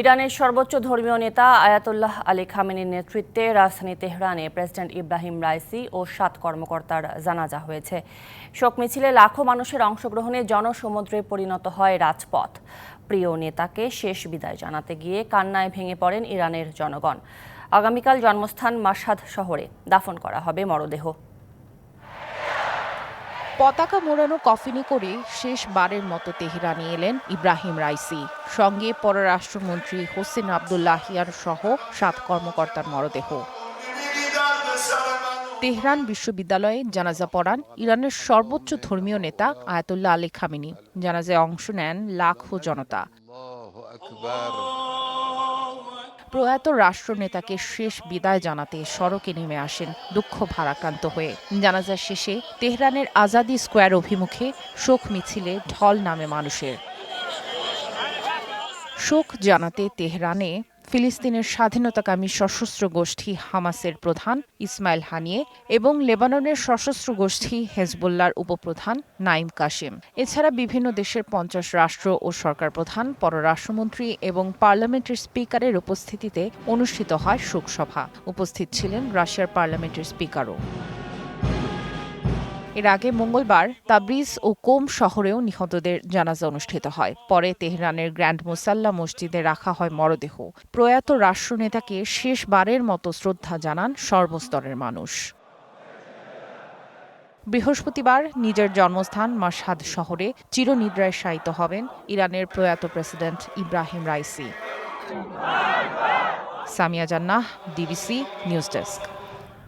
ইরানের সর্বোচ্চ ধর্মীয় নেতা আয়াতুল্লাহ আলী খামেনির নেতৃত্বে রাজধানী তেহরানে প্রেসিডেন্ট ইব্রাহিম রাইসি ও সাত কর্মকর্তার জানাজা হয়েছে। শোক মিছিলে লাখো মানুষের অংশগ্রহণে জনসমুদ্রে পরিণত হয় রাজপথ। প্রিয় নেতাকে শেষ বিদায় জানাতে গিয়ে কান্নায় ভেঙে পড়েন ইরানের জনগণ। আগামীকাল জন্মস্থান মাসাদ শহরে। দাফন করা হবে মরদেহ। পতাকা মোড়ানো কফিনে করে শেষ বারের মতো তেহরানে এলেন ইব্রাহিম রাইসি। সঙ্গে পররাষ্ট্রমন্ত্রী হোসেন আবদুল্লাহিয়ার সহ সাত কর্মকর্তার মরদেহ। তেহরান বিশ্ববিদ্যালয়ে জানাজা পড়ান ইরানের সর্বোচ্চ ধর্মীয় নেতা আয়াতুল্লাহ আলী খামিনী। জানাজায় অংশ নেন লাখো জনতা। প্রয়াত রাষ্ট্রনেতাকে শেষ বিদায় জানাতে সড়কে নেমে আসেন দুঃখ ভারাক্রান্ত হয়ে। জানাজা শেষে তেহরানের আজাদি স্কোয়ার অভিমুখে শোক মিছিলে ঢল নামে মানুষের। শোক জানাতে তেহরানে ফিলিস্তিনের স্বাধীনতাকামী সশস্ত্র গোষ্ঠী হামাসের প্রধান ইসমাইল হানিয়ে এবং লেবাননের সশস্ত্র গোষ্ঠী হেজবুল্লার উপপ্রধান নাইম কাশিম এছাড়া বিভিন্ন দেশের পঞ্চাশ রাষ্ট্র ও সরকার প্রধান, পররাষ্ট্রমন্ত্রী এবং পার্লামেন্টের স্পিকারের উপস্থিতিতে অনুষ্ঠিত হয় শোকসভা। উপস্থিত ছিলেন রাশিয়ার পার্লামেন্টের স্পিকারও। এর আগে মঙ্গলবার তাবরিজ ও কোম শহরেও নিহতদের জানাজা অনুষ্ঠিত হয়। পরে তেহরানের গ্র্যান্ড মুসাল্লা মসজিদে রাখা হয় মরদেহ। প্রয়াত রাষ্ট্রনেতাকে শেষবারের মতো শ্রদ্ধা জানান সর্বস্তরের মানুষ। বৃহস্পতিবার নিজের জন্মস্থান মাসহাদ শহরে চিরনিদ্রায় শায়িত হবেন ইরানের প্রয়াত প্রেসিডেন্ট ইব্রাহিম রাইসি। সামিয়া জান্নাহ, ডিবিসি নিউজ ডেস্ক।